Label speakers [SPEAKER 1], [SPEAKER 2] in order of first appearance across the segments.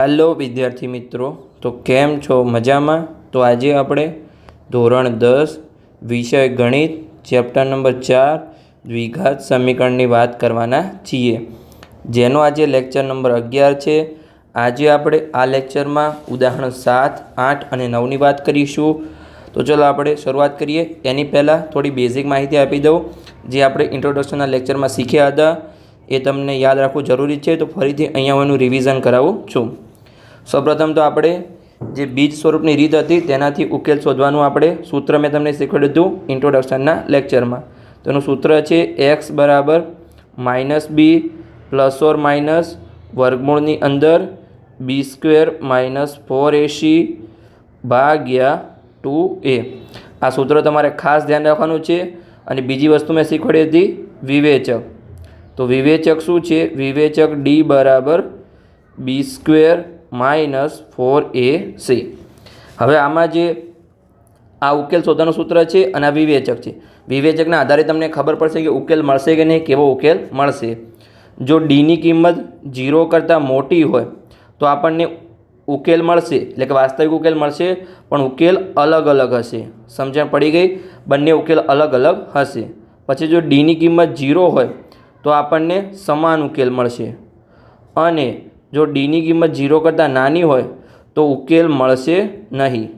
[SPEAKER 1] Hello વિદ્યાર્થી મિત્રો. તો કેમ છો? મજામાં? તો આજે આપણે ધોરણ દસ, વિષય ગણિત, ચેપ્ટર નંબર ચાર, દ્વિઘાત સમીકરણની વાત કરવાના છીએ. જેનો આજે લેક્ચર નંબર અગિયાર છે. આજે આપણે આ લેક્ચરમાં ઉદાહરણ સાત, આઠ અને નવની વાત કરીશું. તો ચલો આપણે શરૂઆત કરીએ. એની પહેલાં થોડી બેઝિક માહિતી આપી દઉં. જે આપણે ઇન્ટ્રોડક્શનના લેક્ચરમાં શીખ્યા હતા. એ તમને યાદ રાખવું જરૂરી છે. તો ફરીથી અહીંયા હું એનું રિવિઝન કરાવું છું. સૌપ્રથમ તો આપણે જે બીજ સ્વરૂપની રીત હતી તેનાથી ઉકેલ શોધવાનું આપણે સૂત્ર મેં તમને શીખવાડ્યું હતું ઇન્ટ્રોડક્શનના લેક્ચરમાં. તેનું સૂત્ર છે એક્સ બરાબર minus B plus or minus વર્ગમૂળની અંદર B square minus four AC ભાગ્યા ટુ એ. આ સૂત્ર તમારે ખાસ ધ્યાન રાખવાનું છે અને બીજી વસ્તુ મેં શીખવાડી હતી વિવેચક. તો વિવેચક શું છે? વિવેચક ડી બરાબર B square minus four A C. હવે આમાં જે આ ઉકેલ શોધવાનું સૂત્ર છે અને આ વિવેચક છે. વિવેચકના આધારે તમને ખબર પડશે કે ઉકેલ મળશે કે નહીં, કેવો ઉકેલ મળશે. જો ડીની કિંમત ઝીરો કરતાં મોટી હોય, તો આપણને ઉકેલ મળશે, એટલે કે વાસ્તવિક ઉકેલ મળશે, પણ ઉકેલ અલગ અલગ હશે. સમજણ પડી ગઈ? બંને ઉકેલ અલગ અલગ હશે. પછી જો ડીની કિંમત ઝીરો હોય, તો આપણને સમાન ઉકેલ મળશે. અને જો ડીની કિંમત ઝીરો કરતાં નાની હોય, તો ઉકેલ મળશે નહીં.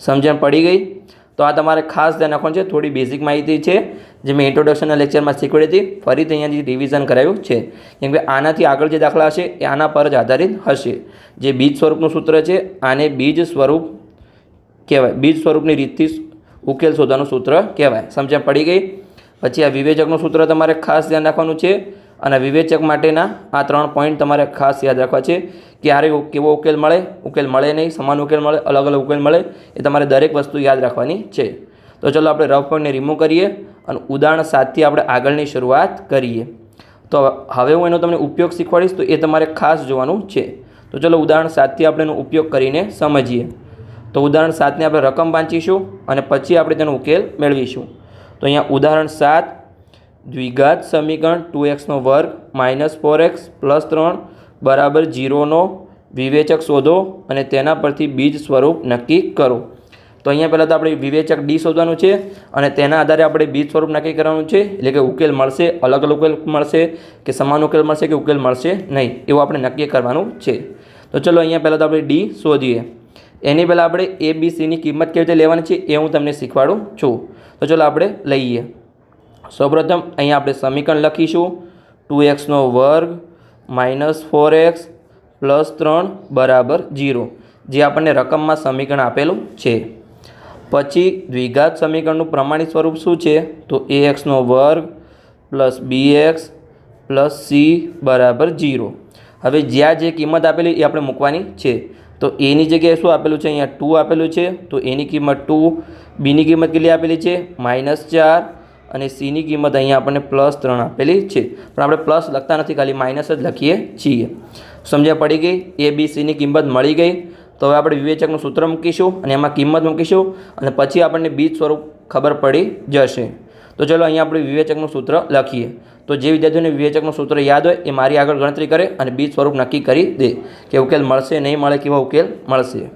[SPEAKER 1] સમજણ પડી ગઈ? તો આ તમારે ખાસ ધ્યાન રાખવાનું છે. થોડી બેઝિક માહિતી છે, જે મેં ઇન્ટ્રોડક્શનના લેક્ચરમાં શીખવાડી હતી. ફરીથી અહીંયાથી રિવિઝન કરાયું છે, કેમ કે આનાથી આગળ જે દાખલા હશે, એ આના પર જ આધારિત હશે. જે બીજ સ્વરૂપનું સૂત્ર છે, આને બીજ સ્વરૂપ કહેવાય. બીજ સ્વરૂપની રીતથી ઉકેલ શોધવાનું સૂત્ર કહેવાય. સમજણ પડી ગઈ? પછી આ વિવેચકનું સૂત્ર તમારે ખાસ ધ્યાન રાખવાનું છે. અને વિવેચક માટેના આ ત્રણ પોઈન્ટ તમારે ખાસ યાદ રાખવા છે ક્યારે કેવો ઉકેલ મળે ઉકેલ મળે નહીં, સમાન ઉકેલ મળે, અલગ અલગ ઉકેલ મળે, એ તમારે દરેક વસ્તુ યાદ રાખવાની છે. તો ચલો આપણે રફ પોઈન્ટને રિમૂવ કરીએ અને ઉદાહરણ સાતથી આપણે આગળની શરૂઆત કરીએ. તો હવે હું એનો તમને ઉપયોગ શીખવાડીશ તો એ તમારે ખાસ જોવાનું છે. તો ચલો ઉદાહરણ સાતથી આપણે એનો ઉપયોગ કરીને સમજીએ. તો ઉદાહરણ સાતને આપણે રકમ વાંચીશું અને પછી આપણે તેનો ઉકેલ મેળવીશું. તો અહીંયા ઉદાહરણ સાત દ્વિઘાત સમીકરણ ટુ એક્સનો વર્ગ માઇનસ ફોર એક્સ પ્લસ ત્રણ બરાબર જીરોનો વિવેચક શોધો અને તેના પરથી બીજ સ્વરૂપ નક્કી કરો. તો અહીંયા પહેલાં તો આપણે વિવેચક ડી શોધવાનું છે અને તેના આધારે આપણે બીજ સ્વરૂપ નક્કી કરવાનું છે. એટલે કે ઉકેલ મળશે, અલગ અલગ ઉકેલ મળશે કે સમાન ઉકેલ મળશે કે ઉકેલ મળશે નહીં, એવું આપણે નક્કી કરવાનું છે. તો ચલો અહીંયા પહેલાં તો આપણે ડી શોધીએ. એની પહેલાં આપણે એ બી સીની કિંમત કેવી રીતે લેવાની છે એ હું તમને શીખવાડું છું. તો ચલો આપણે લઈએ. સૌપ્રથમ અહીંયા આપણે સમીકરણ લખીશું. ટુ એક્સનો વર્ગ માઇનસ ફોર એક્સ પ્લસ ત્રણ બરાબર જીરો જે આપણને રકમમાં સમીકરણ આપેલું છે. પછી દ્વિઘાત સમીકરણનું પ્રમાણિત સ્વરૂપ શું છે? તો એ એક્સનો વર્ગ plus B X plus C બરાબર જીરો હવે જ્યાં જે કિંમત આપેલી એ આપણે મૂકવાની છે. તો એની જગ્યાએ શું આપેલું છે? અહીંયા ટુ આપેલું છે. તો એની કિંમત ટુ, બીની કિંમત કેટલી આપેલી છે? માઇનસ ચાર અને સીની કિંમત અહીંયા આપણને પ્લસ ત્રણ આપેલી છે. પણ આપણે પ્લસ લખતા નથી, ખાલી માઇનસ જ લખીએ છીએ. સમજ્યા પડી ગઈ? એ બી સીની કિંમત મળી ગઈ. તો હવે આપણે વિવેચકનું સૂત્ર મૂકીશું અને એમાં કિંમત મૂકીશું અને પછી આપણને બીજ સ્વરૂપ ખબર પડી જશે. તો ચલો અહીંયા આપણે વિવેચકનું સૂત્ર લખીએ. તો જે વિદ્યાર્થીઓને વિવેચકનું સૂત્ર યાદ હોય, એ મારી આગળ ગણતરી કરે અને બીજ સ્વરૂપ નક્કી કરી દે કે ઉકેલ મળશે, નહીં મળે, કેવા ઉકેલ મળશે.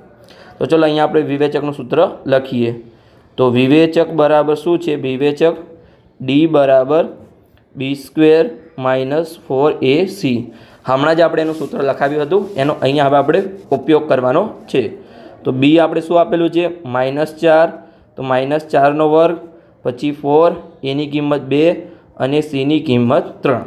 [SPEAKER 1] તો ચલો અહીંયા આપણે વિવેચકનું સૂત્ર લખીએ. તો વિવેચક બરાબર શું છે? વિવેચક ડી બરાબર B square minus four A C. હમણાં જ આપણે એનું સૂત્ર લખાવ્યું હતું. એનો અહીંયા હવે આપણે ઉપયોગ કરવાનો છે. તો બી આપણે શું આપેલું છે? માઇનસ ચાર. તો માઇનસ ચારનો વર્ગ, પછી ફોર, એની કિંમત બે અને સીની કિંમત ત્રણ.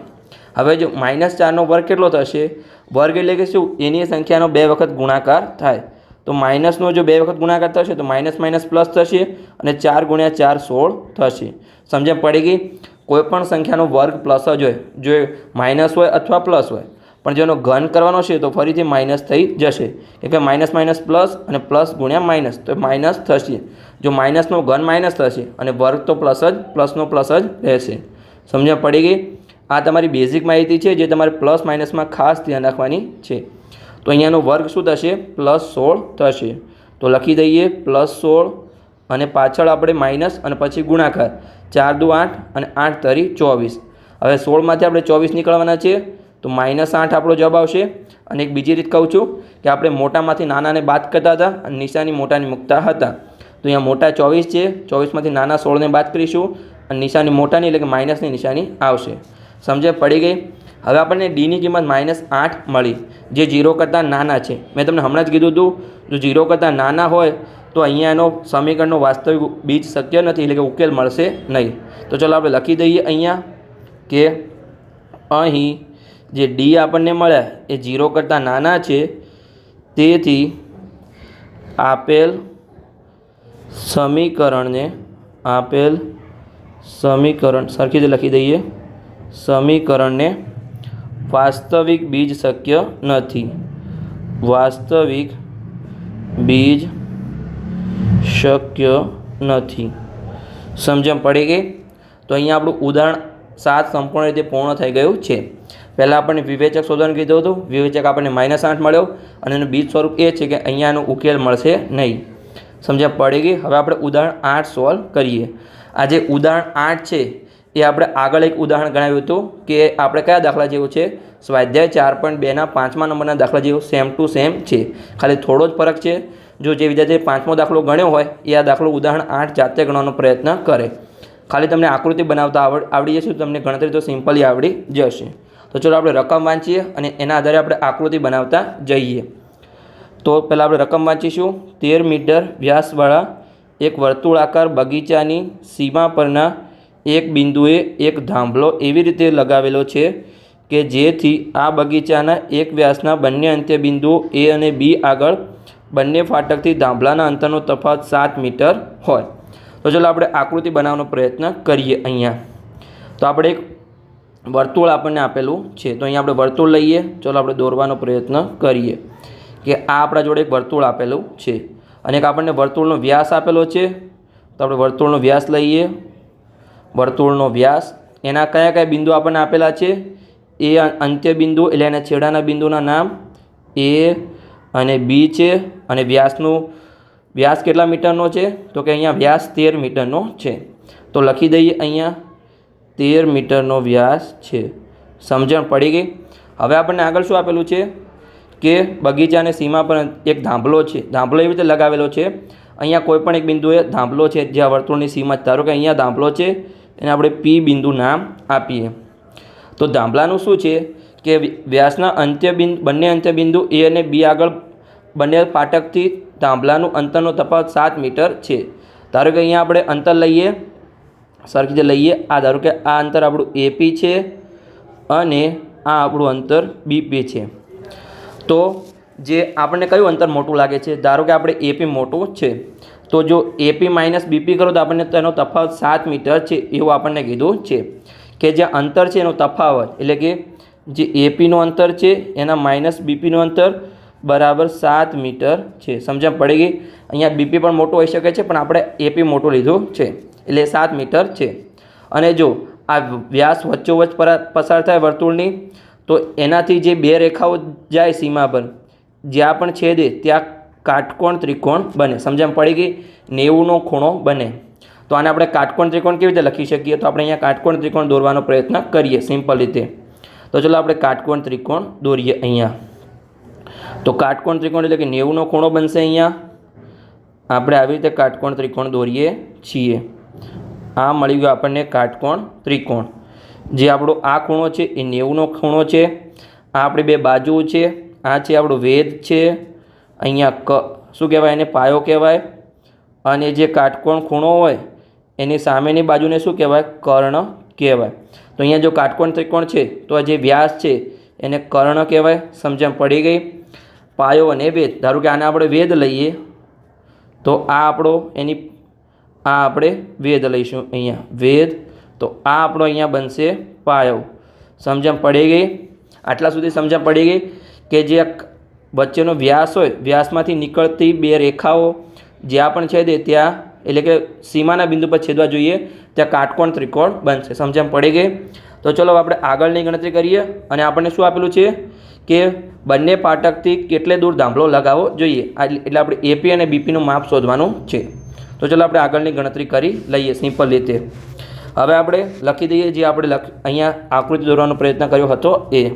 [SPEAKER 1] હવે જો માઇનસ ચારનો વર્ગ કેટલો થશે? વર્ગ એટલે કે શું? એની સંખ્યાનો બે વખત ગુણાકાર થાય. તો માઇનસનો જો બે વખત ગુણાકાર થશે તો માઇનસ માઇનસ પ્લસ થશે અને ચાર ગુણ્યા ચાર સોળ થશે. સમજણ પડી ગઈ? કોઈપણ સંખ્યાનો વર્ગ પ્લસ જ હોય. જો માઇનસ હોય અથવા પ્લસ હોય. પણ જેનો ઘન કરવાનો છે તો ફરીથી માઇનસ થઈ જશે. કે માઇનસ માઇનસ પ્લસ અને પ્લસ ગુણ્યા માઇનસ તો માઇનસ થશે. જો માઇનસનો ઘન માઇનસ થશે અને વર્ગ તો પ્લસ જ પ્લસનો પ્લસ જ રહેશે. સમજણ પડી ગઈ? આ તમારી બેઝિક માહિતી છે જે તમારે પ્લસ માઇનસમાં ખાસ ધ્યાન રાખવાની છે. તો અહીંયાનો વર્ગ શું થશે? પ્લસ સોળ થશે. તો લખી દઈએ, પ્લસ સોળ અને પાછળ આપણે માઇનસ અને પછી ગુણાકાર. ચાર દુ આઠ અને આઠ તરી ચોવીસ. હવે સોળમાંથી આપણે ચોવીસ નીકળવાના છે, તો માઇનસ આઠ આપણો જવાબ આવશે. અને એક બીજી રીત કહું છું કે આપણે મોટામાંથી નાનાને બાદ કરતા હતા અને નિશાની મોટાની મૂકતા હતા. તો અહીંયા મોટા ચોવીસ છે, ચોવીસમાંથી નાના સોળને બાદ કરીશું અને નિશાની મોટાની એટલે કે માઇનસની નિશાની આવશે. સમજે? પડી ગઈ? હવે આપણને ડીની કિંમત માઇનસ આઠ મળી, જે જીરો કરતાં નાના છે. મેં તમને હમણાં જ કીધું હતું, જો જીરો કરતાં નાના હોય, તો અહીંયા એનો સમીકરણનો વાસ્તવિક બીજ શક્ય નથી, એટલે કે ઉકેલ મળશે નહીં. તો ચલો આપણે લખી દઈએ અહીંયા કે અહીં જે ડી આપણને મળ્યા એ જીરો કરતાં નાના છે. તેથી આપેલ સમીકરણને આપેલ સમીકરણ સરખી રીતે લખી દઈએ. સમીકરણને વાસ્તવિક બીજ શક્ય નથી. વાસ્તવિક બીજ શક્ય નથી. સમજણ પડી ગઈ? તો અહીંયા આપણું ઉદાહરણ સાત સંપૂર્ણ રીતે પૂર્ણ થઈ ગયું છે. પહેલાં આપણને વિવેચક શોધવાનું કીધું હતું. વિવેચક આપણને માઇનસ આઠ મળ્યો અને એનું બીજ સ્વરૂપ એ છે કે અહીંયાનો ઉકેલ મળશે નહીં. સમજ્યા પડી ગઈ? હવે આપણે ઉદાહરણ આઠ સોલ્વ કરીએ. આ જે ઉદાહરણ આઠ છે એ આપણે આગળ એક ઉદાહરણ ગણાવ્યું હતું કે આપણે કયા દાખલા જેવું છે? સ્વાધ્યાય ચાર પોઈન્ટ બેના પાંચમા નંબરના દાખલા જેવું સેમ ટુ સેમ છે. ખાલી થોડો જ ફરક છે. જો જે વિદ્યાર્થીએ પાંચમો દાખલો ગણ્યો હોય, એ આ દાખલો ઉદાહરણ આઠ જાતે ગણવાનો પ્રયત્ન કરે. ખાલી તમને આકૃતિ બનાવતા આવડ, આવડી જશે, તમને ગણતરી તો સિમ્પલી આવડી જશે. તો ચલો આપણે રકમ વાંચીએ અને એના આધારે આપણે આકૃતિ બનાવતા જઈએ. તો પહેલાં આપણે રકમ વાંચીશું. તેર મીટર વ્યાસવાળા એક વર્તુળાકાર બગીચાની સીમા પરના એક બિંદુએ એક થાંભલો એવી રીતે લગાવેલો છે કે જેથી આ બગીચાના એક વ્યાસના બંને અંત્ય બિંદુઓ એ અને બી આગળ બંને ફાટકથી થાંભલાના અંતરનો તફાવત સાત મીટર હોય. તો ચલો આપણે આકૃતિ બનાવવાનો પ્રયત્ન કરીએ અહીંયા. તો આપણે એક વર્તુળ આપણને આપેલું છે. તો અહીંયા આપણે વર્તુળ લઈએ. ચલો આપણે દોરવાનો પ્રયત્ન કરીએ કે આ આપણા જોડે એક વર્તુળ આપેલું છે. અને એક આપણને વર્તુળનો વ્યાસ આપેલો છે. તો આપણે વર્તુળનો વ્યાસ લઈએ. વર્તુળનો વ્યાસ. એના કયા કયા બિંદુ આપણને આપેલા છે? એ અંત્ય બિંદુ એટલે એના છેડાના બિંદુના નામ. એ અને બી છે અને વ્યાસનું, વ્યાસ કેટલા મીટરનો છે? તો કે અહીંયા વ્યાસ તેર મીટરનો છે. તો લખી દઈએ અહીંયા, તેર મીટરનો વ્યાસ છે. સમજણ પડી ગઈ? હવે આપણને આગળ શું આપેલું છે? કે બગીચાની સીમા પર એક ધાંભલો છે. ધાંભલો એવી રીતે લગાવેલો છે. અહીંયા કોઈ પણ એક બિંદુએ ધાંભલો છે, જ્યાં વર્તુળની સીમા ધારો કે અહીંયા ધાંભલો છે. એને આપણે પી બિંદુ નામ આપીએ. તો ધાંભલાનું શું છે? કે વ્યાસના અંત્ય બિંદુ બંને અંત્ય બિંદુ એ અને બી આગળ બંને ફાટકથી ધાંભલાનું અંતરનો તફાવત સાત મીટર છે. ધારો કે અહીંયા આપણે અંતર લઈએ. સરખી રીતે લઈએ. આ ધારો કે આ અંતર આપણું એપી છે અને આ આપણું અંતર બીપી છે. તો જે આપણને કયું અંતર મોટું લાગે છે? ધારો કે આપણે એપી મોટું છે. તો જો એપી માઇનસ બીપી કરો તો આપણને તેનો તફાવત સાત મીટર છે એવું આપણને કીધું છે. કે જે અંતર છે એનો તફાવત, એટલે કે જે એપીનું અંતર છે એના માઇનસ બીપીનું અંતર બરાબર સાત મીટર છે. સમજણ પડી ગઈ? અહીંયા બીપી પણ મોટું હોઈ શકે છે, પણ આપણે એપી મોટું લીધું છે, એટલે સાત મીટર છે. અને જો આ વ્યાસ વચ્ચોવચ્ચ પસાર થાય વર્તુળની, તો એનાથી જે બે રેખાઓ જાય સીમા પર, જ્યાં પણ છેદે ત્યાં કાટકોણ ત્રિકોણ બને. સમજણ પડી ગઈ? નેવુંનો ખૂણો બને. તો આને આપણે કાટકોણ ત્રિકોણ કેવી રીતે લખી શકીએ? તો આપણે અહીંયા કાટકોણ ત્રિકોણ દોરવાનો પ્રયત્ન કરીએ સિમ્પલ રીતે. તો ચલો આપણે કાટકોણ ત્રિકોણ દોરીએ અહીંયા. તો કાટકોણ ત્રિકોણ એટલે કે નેવુંનો ખૂણો બનશે અહીંયા. આપણે આવી રીતે કાટકોણ ત્રિકોણ દોરીએ છીએ. આ મળી ગયો આપણને કાટકોણ ત્રિકોણ. જે આપણો આ ખૂણો છે એ નેવુંનો ખૂણો છે. આ આપણી બે બાજુઓ છે. આ છે આપણો વેદ છે. અહીંયા ક, શું કહેવાય? એને પાયો કહેવાય. અને જે કાટકોણ ખૂણો હોય, એની સામેની બાજુને શું કહેવાય? કર્ણ કહેવાય. તો અહીંયા જો કાટકોણ ત્રિકોણ છે, તો આ જે વ્યાસ છે, એને કર્ણ કહેવાય. સમજણ પડી ગઈ? પાયો અને વેદ. ધારો કે આને આપણે વેદ લઈએ, તો આ આપણો એની, આ આપણે વેદ લઈશું અહીંયા. વેદ, તો આ આપણો અહીંયા બનશે પાયો. સમજણ પડી ગઈ? આટલા સુધી સમજણ પડી ગઈ કે જે વચ્ચેનો વ્યાસ હોય, વ્યાસમાંથી નીકળતી બે રેખાઓ જ્યાં પણ છેદે ત્યાં, એટલે કે સીમાના બિંદુ પર છેદવા જોઈએ, ત્યાં કાટકોણ ત્રિકોણ બનશે. સમજણ પડી ગઈ? તો ચલો આપણે આગળની ગણતરી કરીએ અને આપણને શું આપેલું છે? કે બંને પાટકથી કેટલે દૂર ધાંભલો લગાવવો જોઈએ? એટલે આપણે એપી અને બીપીનું માપ શોધવાનું છે. તો ચલો આપણે આગળની ગણતરી કરી લઈએ, સિમ્પલ રીતે. હવે આપણે લખી દઈએ જે આપણે લખ, અહીંયા આકૃતિ દોરવાનો પ્રયત્ન કર્યો હતો એ.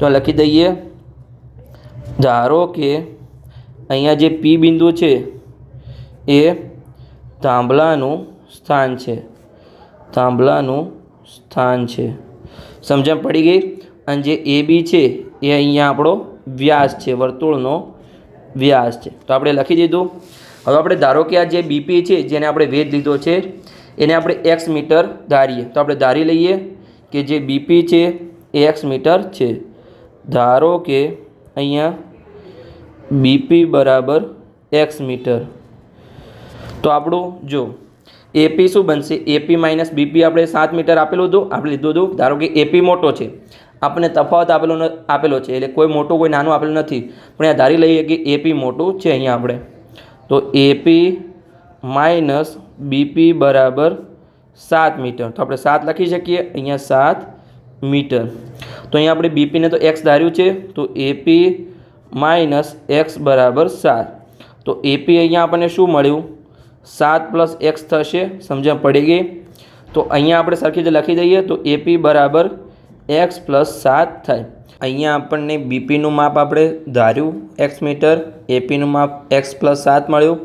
[SPEAKER 1] તો લખી દઈએ. ધારો કે અહીંયા જે પી બિંદુ છે, એ થાંભલાનું સ્થાન છે. થાંભલાનું સ્થાન છે. સમજણ પડી ગઈ? અને જે એ બી છે, એ અહીંયા આપણો વ્યાસ છે, વર્તુળનો વ્યાસ છે. તો આપણે લખી દીધું. હવે આપણે ધારો કે આ જે બીપી છે, જેને આપણે વેધ લીધો છે, એને આપણે એક્સ મીટર ધારીએ. તો આપણે ધારી લઈએ કે જે બીપી છે, એ એક્સ મીટર છે. ધારો કે અહીંયા બીપી બરાબર એક્સ મીટર. તો આપણું જો એપી શું બનશે? એપી માઇનસ બીપી આપણે સાત મીટર આપેલું હતું, આપણે લીધું હતું. ધારો કે એપી મોટો છે. આપણને તફાવત આપેલો આપેલો છે, એટલે કોઈ મોટું કોઈ નાનું આપેલું નથી. પણ અહીંયા ધારી લઈએ કે એપી મોટું છે અહીંયા આપણે. તો એપી માઇનસ બીપી બરાબર સાત મીટર. તો આપણે સાત લખી શકીએ, અહીંયા સાત મીટર. તો અહીંયા આપણે બીપીને તો એક્સ ધાર્યું છે. તો એપી માઇનસ એક્સ બરાબર સાત. તો એપી અહીંયા આપણને શું મળ્યું? સાત પ્લસ એક્સ થશે, સમજણ પડી ગઈ? તો અહીંયા આપણે સરખી રીતે લખી દઈએ તો એપી બરાબર એક્સ પ્લસ સાત થાય. અહીંયા આપણને બીપીનું માપ આપણે ધાર્યું એક્સ મીટર એપીનું માપ એક્સ પ્લસ સાત મળ્યું.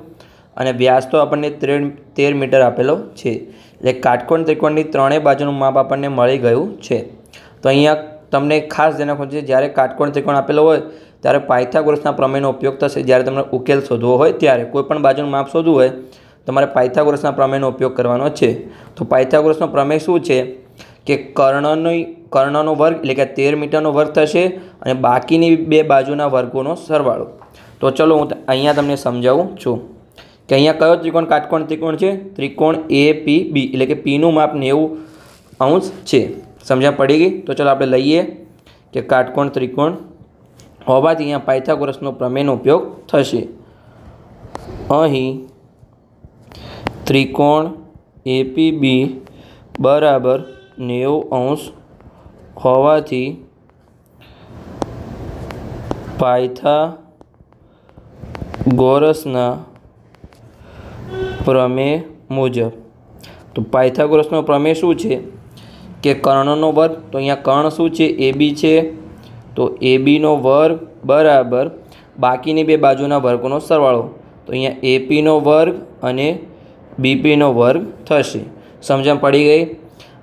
[SPEAKER 1] અને વ્યાસ તો આપણને તેર તેર મીટર આપેલો છે. એટલે કાટકોણ ત્રિકોણની ત્રણેય બાજુનું માપ આપણને મળી ગયું છે. તો અહીંયા તમને ખાસ ધ્યાન રાખવું છે, જ્યારે કાટકોણ ત્રિકોણ આપેલો હોય ત્યારે પાયથાગોરસના પ્રમેયનો ઉપયોગ થશે, જ્યારે તમને ઉકેલ શોધવો હોય, ત્યારે કોઈ પણ બાજુનું માપ શોધવું હોય, તમારે પાયથાગોરસના પ્રમેયનો ઉપયોગ કરવાનો છે. તો પાયથાગોરસનો પ્રમેય શું છે? કે કર્ણની કર્ણનો વર્ગ એટલે કે તેર મીટરનો વર્ગ થશે અને બાકીની બે બાજુના વર્ગોનો સરવાળો. તો ચલો હું અહીંયા તમને સમજાવું છું. કે અહીંયા કયો ત્રિકોણ કાટકોણ ત્રિકોણ છે? ત્રિકોણ એ પી બી એટલે કે પીનું માપ નેવું અંશ છે. સમજણ પડી ગઈ? તો ચલો આપણે લઈએ કે કાટકોણ ત્રિકોણ હોવાથી અહીંયા પાયથાગોરસનો પ્રમેયનો ઉપયોગ થશે. અહીં ત્રિકોણ એપીબી બરાબર નેવું અંશ હોવાથી પાયથાગોરસના પ્રમેય મુજબ. તો પાયથાગોરસનો પ્રમેય શું છે? કે કર્ણનો વર્ગ. તો અહીંયા કર્ણ શું છે? એ બી છે. તો એ બીનો વર્ગ બરાબર બાકીની બે બાજુના વર્ગોનો સરવાળો. તો અહીંયા એપીનો વર્ગ અને બીપીનો વર્ગ થશે. સમજણ પડી ગઈ?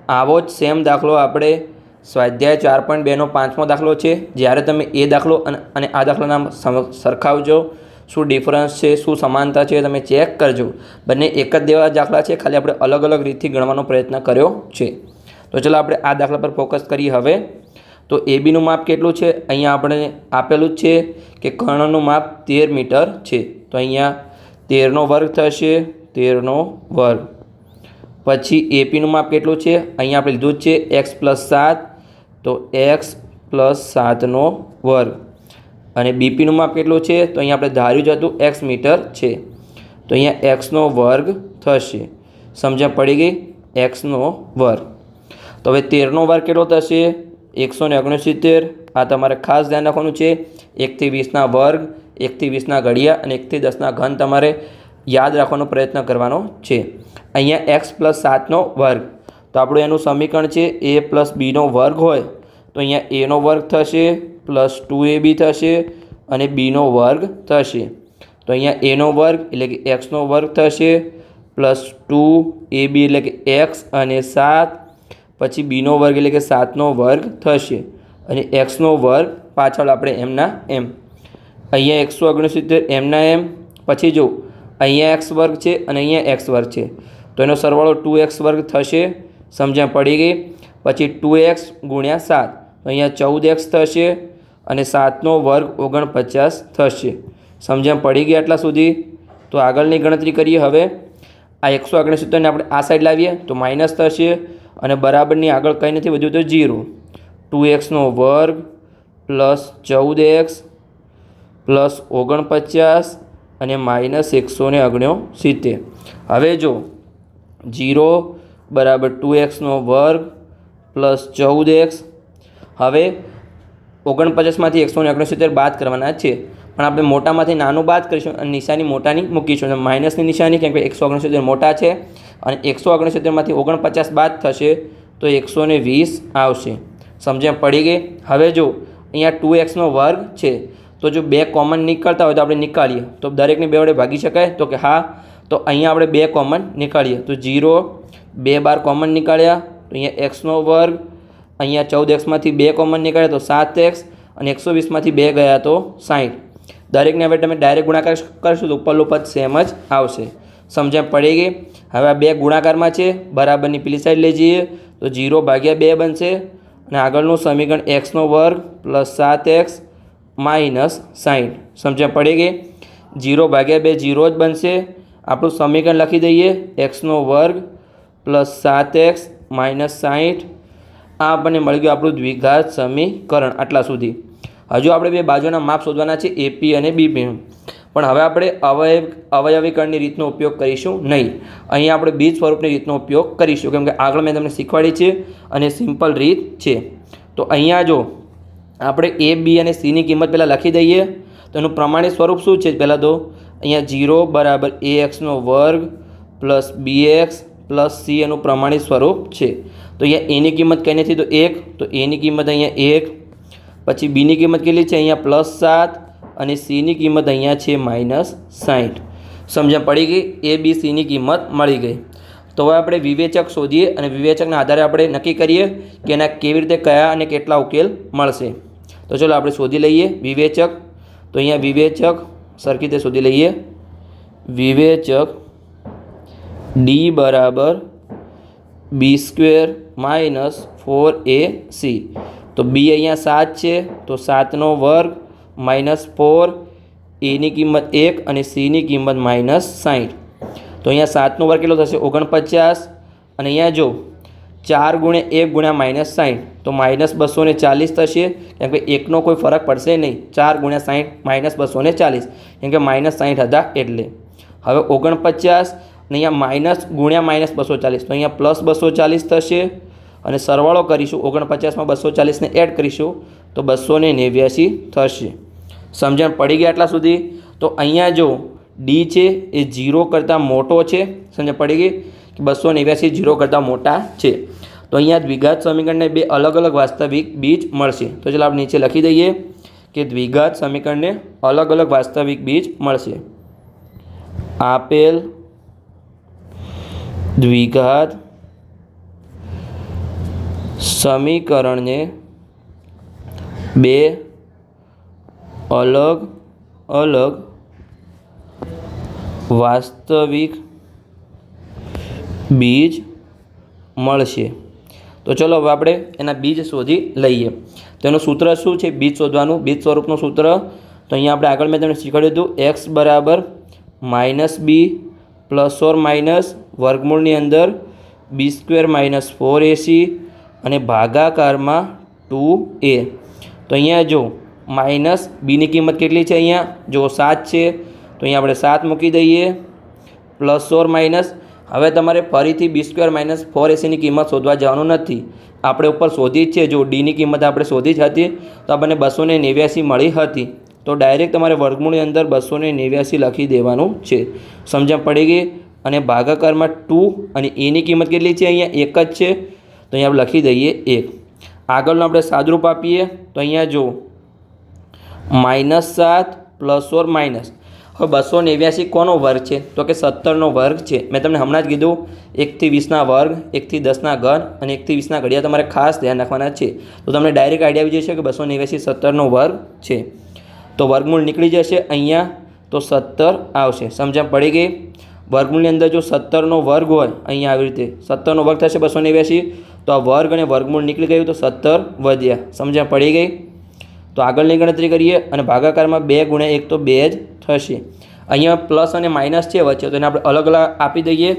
[SPEAKER 1] આવો જ સેમ દાખલો આપણે સ્વાધ્યાય ચાર પોઈન્ટ બેનો પાંચમો દાખલો છે. જ્યારે તમે એ દાખલો અને આ દાખલાના સરખાવજો. શું ડિફરન્સ છે? શું સમાનતા છે? તમે ચેક કરજો. બંને એક જ દેવા દાખલા છે. ખાલી આપણે અલગ અલગ રીતથી ગણવાનો પ્રયત્ન કર્યો છે. તો ચલો આપણે આ દાખલા પર ફોકસ કરીએ હવે. તો એ બીનું માપ કેટલું છે? અહીંયા આપણે આપેલું જ છે કે કર્ણનું માપ તેર મીટર છે. તો અહીંયા તેરનો વર્ગ થશે, તેરનો વર્ગ. પછી એપીનું માપ કેટલું છે? અહીંયા આપણે લીધું જ છે એક્સ પ્લસ સાત, તો એક્સ પ્લસ સાતનો વર્ગ. અને બીપીનું માપ કેટલું છે? તો અહીંયા આપણે ધાર્યું જ હતું એક્સ મીટર છે. તો અહીંયા એક્સનો વર્ગ થશે. સમજણ પડી ગઈ? એક્સનો વર્ગ. તો હવે તેરનો વર્ગ કેટલો થશે? એકસો ને ઓગણસિત્તેર. આ તમારે ખાસ ધ્યાન રાખવાનું છે. એકથી વીસના વર્ગ, એકથી વીસના ઘડિયા અને એકથી દસના ઘન તમારે યાદ રાખવાનો પ્રયત્ન કરવાનો છે. અહીંયા એક્સ પ્લસ સાતનો વર્ગ. તો આપણું એનું સમીકરણ છે એ પ્લસ બીનો વર્ગ હોય, તો અહીંયા એનો વર્ગ થશે, પ્લસ ટુ એ બી થશે અને બીનો વર્ગ થશે. તો અહીંયા એનો વર્ગ એટલે કે એક્સનો વર્ગ થશે, પ્લસ ટુ એ બી એટલે કે એક્સ અને સાત પછી બીનો વર્ગ એટલે કે સાતનો વર્ગ થશે. અને એક્સનો વર્ગ પાછળ આપણે એમના એમ અહીંયા એકસો ઓગણસિત્તેર એમના એમ પછી જો, અહીંયા એક્સ વર્ગ છે અને અહીંયા એક્સ વર્ગ છે. તો એનો સરવાળો ટુ એક્સ વર્ગ થશે. સમજણ પડી ગઈ? પછી ટુ એક્સ ગુણ્યા સાત. અહીંયા ચૌદ એક્સ થશે અને સાતનો વર્ગ ઓગણપચાસ થશે. સમજણ પડી ગઈ આટલા સુધી? તો આગળની ગણતરી કરીએ હવે. આ એકસો ઓગણસિત્તેરને આપણે આ સાઈડ લાવીએ, તો માઇનસ થશે. અને બરાબરની આગળ કંઈ નથી વધ્યું તો જીરો. ટુ એક્સનો વર્ગ પ્લસ ચૌદ એક્સ પ્લસ ઓગણપચાસ અને માઇનસ એકસો ને ઓગણ્યો સિત્તેર. હવે જો જીરો બરાબર ટુ એક્સનો વર્ગ પ્લસ ચૌદ એક્સ. હવે ઓગણપચાસમાંથી એકસો ને ઓગણસિત્તેર બાદ કરવાના છે. પણ આપણે મોટામાંથી નાનું બાદ કરીશું અને નિશાની મોટાની મૂકીશું. અને માઇનસની નિશાની કેમ કે એકસો ઓગણસિત્તેર મોટા છે. અને એકસો ઓગણસિત્તેરમાંથી ઓગણપચાસ બાદ થશે તો એકસો વીસ આવશે. સમજણ પડી ગઈ? હવે જો અહીંયા ટુ એક્સનો વર્ગ છે, તો જો બે કોમન નીકળતા હોય તો આપણે નીકાળીએ. તો દરેકને બે વડે ભાગી શકાય? તો કે હા, તો અહીંયા આપણે બે કોમન નીકાળીએ. તો જીરો બે બાર કોમન નીકાળ્યા, તો અહીંયા એક્સનો વર્ગ, અહીંયા ચૌદ એક્સમાંથી બે કોમન નીકળ્યા તો સાત એક્સ અને એકસો વીસમાંથી બે ગયા તો સાઠ દરેકને હવે તમે ડાયરેક્ટ ગુણાકાર કરશો તો ઉપરનું પદ સેમ જ આવશે. સમજણ પડી ગઈ. હવે આ બે ગુણાકારમાં છે, બરાબરની પેલી સાઈડ લઈ જઈએ. તો જીરો ભાગ્યા બે બનશે. અને આગળનું સમીકરણ એક્સનો વર્ગ પ્લસ સાત એક્સ માઇનસ સાઠ સમજણ પડી ગઈ? જીરો ભાગ્યા બે જીરો જ બનશે. આપણું સમીકરણ લખી દઈએ. એક્સનો વર્ગ પ્લસ સાત એક્સ માઇનસ સાઠ આ આપણને મળી ગયું આપણું દ્વિઘાત સમીકરણ આટલા સુધી. હજુ આપણે બે બાજુના માપ શોધવાના છે એપી અને બીપી પણ હવે આપણે અવયવ, અવયવીકરણની રીતનો ઉપયોગ કરીશું નહીં. અહીં આપણે બીજ સ્વરૂપની રીતનો ઉપયોગ કરીશું. કેમ કે આગળ મેં તમને શીખવાડી છે અને સિમ્પલ રીત છે. તો અહીંયા જો આપણે એ, બી અને સીની કિંમત પહેલાં લખી દઈએ. તો એનું પ્રમાણિત સ્વરૂપ શું છે? પહેલાં તો અહીંયા જીરો બરાબર એ એક્સનો વર્ગ plus B X plus C એનું પ્રમાણિત સ્વરૂપ છે. તો અહીંયા એની કિંમત કઈ નથી? તો એક. તો એની કિંમત અહીંયા એક. પછી બીની કિંમત કેટલી છે? અહીંયા પ્લસ સાત. અને સીની કિંમત અહીંયા છે માઇનસ સાઠ સમજણ પડી ગઈ? એ બી સીની કિંમત મળી ગઈ. તો હવે આપણે વિવેચક શોધીએ અને વિવેચકના આધારે આપણે નક્કી કરીએ કે એના કેવી રીતે કયા અને કેટલા ઉકેલ મળશે. તો ચલો આપણે શોધી લઈએ વિવેચક. તો અહીંયા વિવેચક સરખી રીતે શોધી લઈએ. વિવેચક ડી બરાબર B square minus four A C તો બી અહીંયા સાત છે, તો સાતનો વર્ગ માઇનસ ફોર, એની કિંમત એક અને સીની કિંમત માઇનસ સાઠ તો અહીંયા સાતનો વર્ગ કેટલો થશે? ઓગણપચાસ. અને અહીંયા જો, ચાર ગુણ્યા એક ગુણ્યા માઇનસ સાઠ તો માઇનસ બસો ચાલીસ થશે. કેમ કે એકનો કોઈ ફરક પડશે નહીં. ચાર ગુણ્યા સાઠ માઇનસ બસો ચાલીસ. કેમ કે માઇનસ સાઠ હતા એટલે. હવે ઓગણપચાસ અને અહીંયા માઇનસ ગુણ્યા માઇનસ બસો ચાલીસ. તો અહીંયા પ્લસ બસો ચાલીસ થશે. અને સરવાળો કરીશું. ઓગણપચાસમાં બસો ચાલીસને એડ કરીશું. તો બસો ને નેવ્યાસી થશે. સમજણ પડી ગયા આટલા સુધી? તો અહીંયા જો ડી છે એ જીરો કરતાં મોટો છે. સમજણ પડી ગઈ? કે બસો નેવ્યાસી જીરો કરતાં મોટા છે. તો અહીંયા દ્વિઘાત સમીકરણને બે અલગ અલગ વાસ્તવિક બીજ મળશે. તો ચાલો આપણે નીચે લખી દઈએ કે દ્વિઘાત સમીકરણને અલગ અલગ વાસ્તવિક બીજ મળશે. આપેલ દ્વિઘાત સમીકરણને બે અલગ અલગ વાસ્તવિક બીજ મળશે. તો ચલો હવે આપણે એના બીજ શોધી લઈએ. તેનું સૂત્ર શું છે? બીજ શોધવાનું. બીજ સ્વરૂપનું સૂત્ર. તો અહીંયા આપણે આગળ મેં તમને શીખવાડ્યું હતું એક્સ બરાબર minus B plus or minus વર્ગમૂળની અંદર B square minus four AC અને ભાગાકારમાં ટુ એ. તો અહીંયા જો માઇનસ બીની કિંમત કેટલી છે અહીંયા? જો સાત છે, તો અહીંયા આપણે સાત મૂકી દઈએ. Plus or minus. હવે તમારે ફરીથી બી સ્ક્વેર માઇનસ ફોર એસીની કિંમત શોધવા જવાનું નથી. આપણે ઉપર શોધી જ છે, જો ડીની કિંમત આપણે શોધી જ હતી, તો આપણને બસો ને નેવ્યાસી મળી હતી. તો ડાયરેક્ટ તમારે વર્ગમૂળની અંદર બસો ને નેવ્યાસી લખી દેવાનું છે. સમજણ પડી ગઈ? અને ભાગાકારમાં ટુ અને એની કિંમત કેટલી છે અહીંયા? એક જ છે. તો અહીંયા આપણે લખી દઈએ એક. આગળનું આપણે સાદરૂપ આપીએ, તો અહીંયા જો માઇનસ સાત પ્લસ ઓર માઇનસ હવે બસો નેવ્યાસી કોનો વર્ગ છે? તો કે સત્તરનો વર્ગ છે. મેં તમને હમણાં જ કીધું, એકથી વીસના વર્ગ, એકથી દસના ઘન અને એકથી વીસના ઘડિયા તમારે ખાસ ધ્યાન રાખવાના છે. તો તમને ડાયરેક્ટ આઈડિયા આવી જશે કે બસો નેવ્યાસી સત્તરનો વર્ગ છે. તો વર્ગમૂળ નીકળી જશે અહીંયા, તો સત્તર આવશે. સમજણ પડી ગઈ? વર્ગમૂળની અંદર જો સત્તરનો વર્ગ હોય, અહીંયા આવી રીતે. સત્તરનો વર્ગ થશે બસો નેવ્યાસી તો આ વર્ગ અને વર્ગમૂળ નીકળી ગયું તો સત્તર વધ્યા. સમજણ પડી ગઈ? તો આગળની ગણતરી કરીએ અને ભાગાકારમાં બે ગુણ્યા એક તો બે જ થશે. અહીંયા પ્લસ અને માઇનસ છે વચ્ચે, તો એને આપણે અલગ અલગ આપી દઈએ.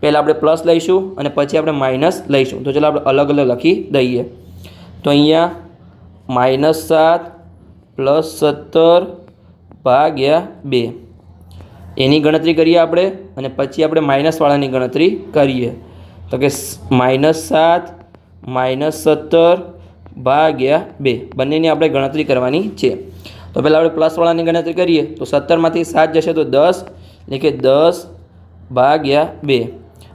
[SPEAKER 1] પહેલાં આપણે પ્લસ લઈશું અને પછી આપણે માઇનસ લઈશું. તો ચાલો આપણે અલગ અલગ લખી દઈએ. તો અહીંયા માઇનસ સાત પ્લસ સત્તર ભાગ્યા બે. એની ગણતરી કરીએ આપણે અને પછી આપણે માઇનસવાળાની ગણતરી કરીએ. તો કે માઇનસ સાત માઇનસ સત્તર, ભાગ્યા બે. બંનેની આપણે ગણતરી કરવાની છે. તો પહેલાં આપણે પ્લસવાળાની ગણતરી કરીએ. તો સત્તરમાંથી સાત જશે તો દસ. એટલે કે દસ ભાગ્યા બે.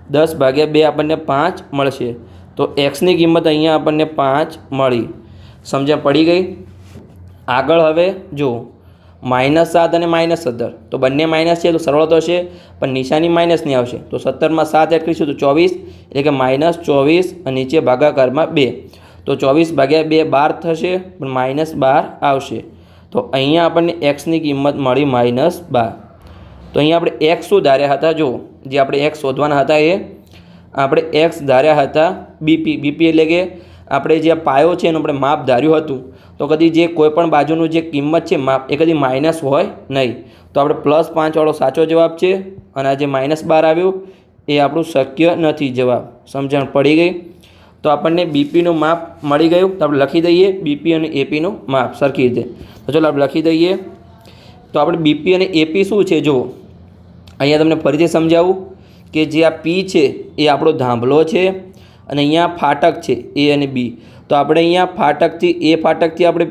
[SPEAKER 1] દસ ભાગ્યા બે આપણને પાંચ મળશે. તો એક્સની કિંમત અહીંયા આપણને પાંચ મળી. સમજણ પડી ગઈ? આગળ હવે જુઓ. માઇનસ સાત અને માઇનસ સત્તર. તો બંને માઇનસ છે તો સરળ હશે, પણ નિશાની માઇનસની આવશે. તો સત્તરમાં સાત એડ કરીશું તો ચોવીસ, એટલે કે માઇનસ ચોવીસ અને નીચે ભાગાકારમાં બે. તો ચોવીસ ભાગ્યા બે બાર થશે, પણ માઇનસ બાર આવશે. તો અહીંયા આપણને એક્સની કિંમત મળી માઇનસ બાર. તો અહીંયા આપણે એક્સ શું ધાર્યા હતા? જો જે આપણે એક્સ શોધવાના હતા એ, આપણે એક્સ ધાર્યા હતા બીપી બીપી એટલે કે આપણે જે પાયો છે એનું આપણે માપ ધાર્યું હતું, તો કદી જે કોઈપણ બાજુનું જે કિંમત છે માપ એ કદી માઇનસ હોય નહીં. તો આપણે પ્લસ પાંચવાળો સાચો જવાબ છે અને આ જે માઇનસ બાર આવ્યું એ આપણું શક્ય નથી જવાબ. સમજણ પડી ગઈ? તો આપણને બીપીનું માપ મળી ગયું. તો આપણે લખી દઈએ બીપી અને એપીનું માપ સરખી રીતે. તો ચાલો આપણે લખી દઈએ. તો આપણે બીપી અને એપી શું છે? જુઓ. અહીંયા તમને ફરીથી સમજાવું કે જે આ પી છે એ આપણો ધાંભલો છે. અને અહીંયા ફાટક છે એ અને બી. તો આપણે અહીંયા ફાટકથી, એ ફાટકથી આપણે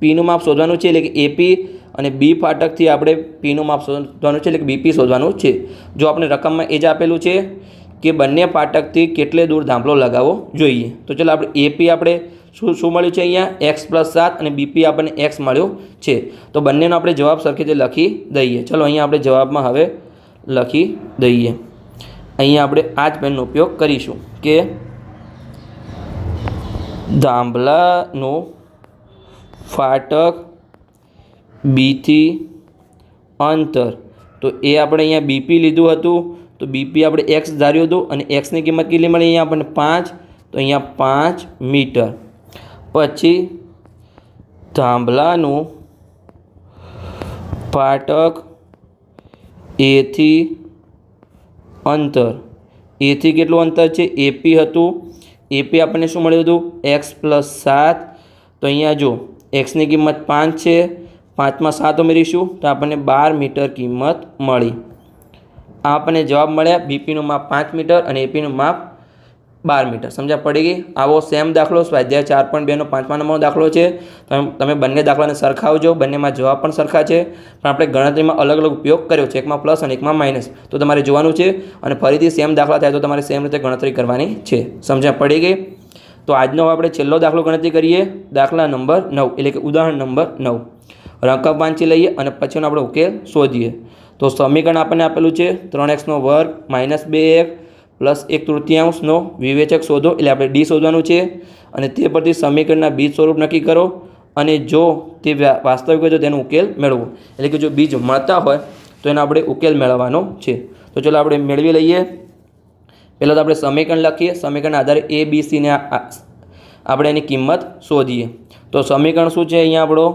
[SPEAKER 1] પીનું માપ શોધવાનું છે, એટલે કે એપી અને બી ફાટકથી આપણે પીનું માપ શોધવાનું છે, એટલે કે બીપી શોધવાનું છે. જો આપણે રકમમાં એ જ આપેલું છે કે બંને ફાટકથી કેટલે દૂર ધાંભલો લગાવવો જોઈએ. તો ચાલો આપણે એપી આપણે શું શું મળ્યું છે અહીંયા? એક્સ પ્લસ સાત અને બીપી આપણને એક્સ મળ્યો છે. તો બંનેનો આપણે જવાબ સરખી રીતે લખી દઈએ. ચલો અહીંયા આપણે જવાબમાં હવે લખી દઈએ. અહીંયા આપણે આ જ પેનનો ઉપયોગ કરીશું કે ધાંભલાનું ફાટક બીથી અંતર. તો એ આપણે અહીંયા બીપી લીધું હતું. તો બીપી આપણે એક્સ ધાર્યું હતું અને એક્સની કિંમત કેટલી મળી અહીંયા આપણને? પાંચ. તો અહીંયા પાંચ મીટર. પછી થાંભલાનું ફાટક એથી અંતર. એથી કેટલું અંતર છે? એપી હતું. એપી આપણને શું મળ્યું હતું એક્સ પ્લસ સાત. તો અહીંયા જો એક્સની કિંમત પાંચ છે. પાંચમાં સાત ઉમેરીશું, તો આપણને બાર મીટર કિંમત મળી. આ આપણને જવાબ મળ્યા બીપીનું માપ પાંચ મીટર અને એપીનું માપ બાર મીટર. સમજ્યા? પડી ગઈ? આવો સેમ દાખલો, સ્વાધ્યાય ચાર પોઈન્ટ બેનો પાંચમા નંબરનો દાખલો છે. તમે બંને દાખલાને સરખાવજો, બંનેમાં જવાબ પણ સરખા છે. પણ આપણે ગણતરીમાં અલગ અલગ ઉપયોગ કર્યો છે. એકમાં પ્લસ અને એકમાં માઇનસ તો તમારે જોવાનું છે અને ફરીથી સેમ દાખલા થાય તો તમારે સેમ રીતે ગણતરી કરવાની છે. સમજ્યા? પડી ગઈ? તો આજનો આપણે છેલ્લો દાખલો ગણતરી કરીએ. દાખલા નંબર નવ, એટલે કે ઉદાહરણ નંબર નવ. રકમ વાંચી લઈએ અને પછીનો આપણે ઉકેલ શોધીએ. તો સમીકરણ આપણને આપેલું છે. ત્રણ એક્સનો વર્ગ માઇનસ બે એક પ્લસ એક તૃતીયાંશનો વિવેચક શોધો, એટલે આપણે ડી શોધવાનું છે. અને તે પરથી સમીકરણના બીજ સ્વરૂપ નક્કી કરો. અને જો તે વાસ્તવિક હોય તો તેનો ઉકેલ મેળવો. એટલે કે જો બીજ મળતા હોય, તો એનો આપણે ઉકેલ મેળવવાનો છે. તો ચલો આપણે મેળવી લઈએ. પહેલાં તો આપણે સમીકરણ લખીએ. સમીકરણના આધારે એ બી સીને આપણે એની કિંમત શોધીએ. તો સમીકરણ શું છે અહીંયા આપણો?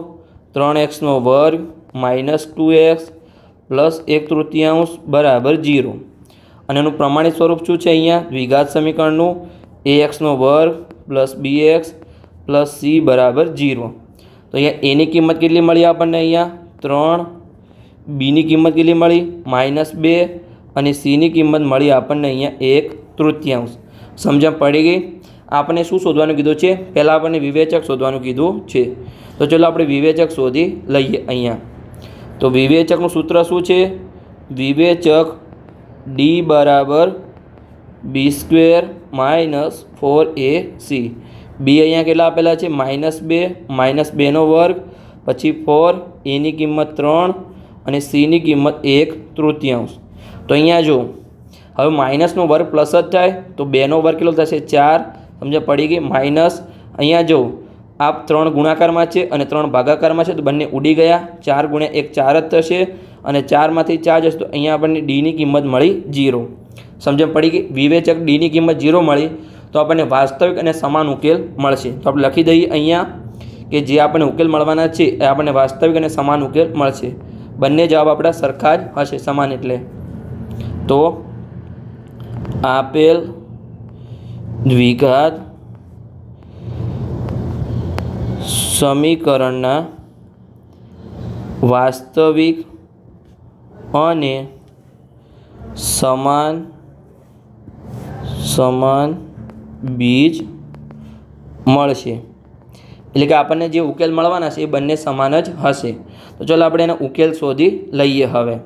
[SPEAKER 1] ત્રણ એક્સનો વર્ગ માઇનસ ટુ એક્સ પ્લસ એક તૃતીયાંશ બરાબર જીરો અને એનું પ્રમાણિત સ્વરૂપ શું છે અહીંયા? દ્વિઘાત સમીકરણનું એ એક્સનો વર્ગ plus B X plus C બરાબર જીરો તો અહીંયા એની કિંમત કેટલી મળી આપણને અહીંયા? ત્રણ. બીની કિંમત કેટલી મળી? માઇનસ બે. અને સીની કિંમત મળી આપણને અહીંયા એક તૃતીયાંશ. સમજણ પડી ગઈ? આપણને શું શોધવાનું કીધું છે? પહેલાં આપણને વિવેચક શોધવાનું કીધું છે. તો ચલો આપણે વિવેચક શોધી લઈએ અહીંયા. તો વિવેચકનું સૂત્ર શું છે? વિવેચક ડી બરાબર B square minus four A C B અહીંયા કેટલા આપેલા છે? માઇનસ બે માઇનસ બેનો વર્ગ, પછી ફોર એની કિંમત ત્રણ અને સીની કિંમત એક તૃતીયાંશ. તો અહીંયા જો હવે માઇનસનો વર્ગ પ્લસ જ થાય, તો બેનો વર્ગ કેટલો થશે? ચાર. સમજા પડી ગઈ? માઇનસ અહીંયા જો આ ત્રણ ગુણાકારમાં છે અને ત્રણ ભાગાકારમાં છે, તો બંને ઉડી ગયા. ચાર ગુણ્યા એક ચાર જ થશે. અને ચારમાંથી ચાર જશે તો અહીંયા આપણને ડીની કિંમત મળી જીરો સમજણ પડી ગઈ? વિવેચક ડીની કિંમત જીરો મળી, તો આપણને વાસ્તવિક અને સમાન ઉકેલ મળશે. તો આપણે લખી દઈએ અહીંયા કે જે આપણને ઉકેલ મળવાના છે, એ આપણને વાસ્તવિક અને સમાન ઉકેલ મળશે. બંને જવાબ આપણા સરખા જ હશે, સમાન એટલે. તો આપેલ દ્વિઘાત સમીકરણના વાસ્તવિક અને સમાન સમાન બીજ મળશે. એટલે કે આપણને જે ઉકેલ મળવાના છે એ બંને સમાન જ હશે. તો ચાલો આપણે એનો ઉકેલ શોધી લઈએ હવે.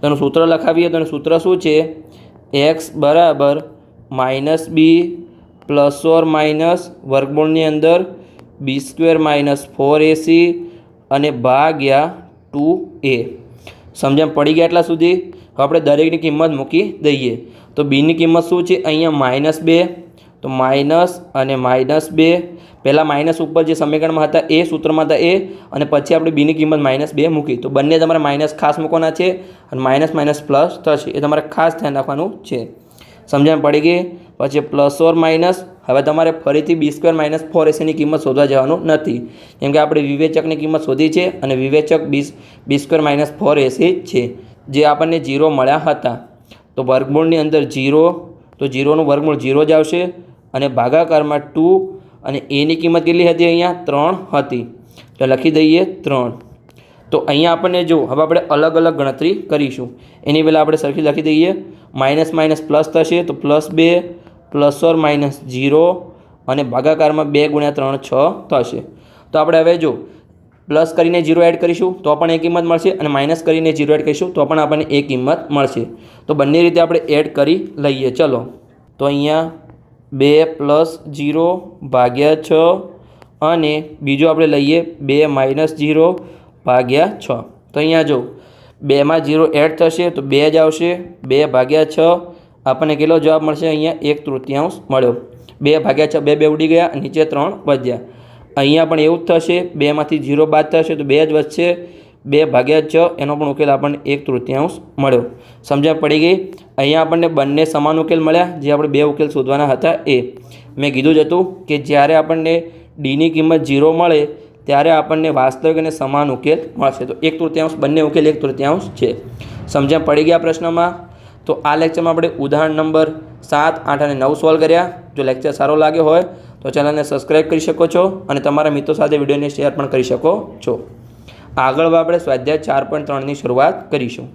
[SPEAKER 1] તો સૂત્ર લખાવીએ તો સૂત્ર શું છે? એક્સ બરાબર minus B plus or minus વર્ગમૂળની અંદર B square minus four AC અને ભાગ્યા ટુ એ. સમજણ પડી ગયા એટલા સુધી? આપણે દરેકની કિંમત મૂકી દઈએ. તો બીની કિંમત શું છે? અહીંયા માઇનસ બે. તો માઇનસ અને માઇનસ બે. પહેલાં માઇનસ ઉપર જે સમીકરણમાં હતા એ સૂત્રમાં હતા એ. અને પછી આપણે બીની કિંમત માઇનસ બે મૂકી. તો બંને તમારે માઇનસ ખાસ મૂકવાના છે. અને માઇનસ માઇનસ પ્લસ થશે. એ તમારે ખાસ ધ્યાન રાખવાનું છે. સમજણ પડી ગઈ? પછી પ્લસ ઓર માઇનસ હવે તમારે ફરીથી બી સ્ક્વેર માઇનસ ફોર એસીની કિંમત શોધવા જવાનું નથી. કેમ કે આપણે વિવેચકની કિંમત શોધી છે અને વિવેચક B B square minus four AC છે, જે આપણને જીરો મળ્યા હતા. તો વર્ગમૂળની અંદર જીરો તો જીરોનું વર્ગમૂળ જીરો જ આવશે અને ભાગાકારમાં ટુ અને એની કિંમત કેટલી હતી અહીંયા? ત્રણ હતી. તો લખી દઈએ ત્રણ. તો અહીંયા આપણને જો, હવે આપણે અલગ અલગ ગણતરી કરીશું. એની પહેલાં આપણે સરખી લખી દઈએ. માઇનસ માઇનસ પ્લસ થશે તો પ્લસ બે પ્લસ ઓર માઇનસ જીરો અને ભાગાકારમાં બે ગુણ્યા ત્રણ છ થશે. તો આપણે હવે જો પ્લસ કરીને જીરો એડ કરીશું તો પણ એ કિંમત મળશે અને માઇનસ કરીને જીરો એડ કરીશું તો પણ આપણને એ કિંમત મળશે. તો બંને રીતે આપણે એડ કરી લઈએ. ચલો. તો અહીંયા બે પ્લસ જીરો ભાગ્યા છ અને બીજો આપણે લઈએ બે માઇનસ જીરો ભાગ્યા છ. તો અહીંયા જો બેમાં જીરો એડ થશે તો બે જ આવશે. બે ભાગ્યા છ આપણને કેટલો જવાબ મળશે? અહીંયા એક તૃતીયાંશ મળ્યો. બે ભાગ્યા છ, બે બે ઉડી ગયા, નીચે ત્રણ વધ્યા. અહીંયા પણ એવું જ થશે, બેમાંથી ઝીરો બાદ થશે તો બે જ વધશે. બે ભાગ્યા છ, એનો પણ ઉકેલ આપણને એક તૃતીયાંશ મળ્યો. સમજણ પડી ગઈ? અહીંયા આપણને બંને સમાન ઉકેલ મળ્યા, જે આપણે બે ઉકેલ શોધવાના હતા, એ. મેં કીધું જ હતું કે જ્યારે આપણને ડીની કિંમત જીરો મળે, ત્યારે આપણને વાસ્તવિક અને સમાન ઉકેલ મળશે. તો એક તૃતીયાંશ, બંને ઉકેલ એક તૃતીયાંશ છે. સમજણ પડી ગયા પ્રશ્નમાં? તો આ લેક્ચરમાં આપણે ઉદાહરણ નંબર સાત, આઠ અને નવ સોલ્વ કર્યા. જો લેક્ચર સારો લાગ્યો હોય, તો ચેનલને સબસ્ક્રાઈબ કરી શકો છો અને તમારા મિત્રો સાથે વિડીયોને શેર પણ કરી શકો છો. આગળ આપણે સ્વાધ્યાય ચાર પોઈન્ટ ત્રણની શરૂઆત કરીશું.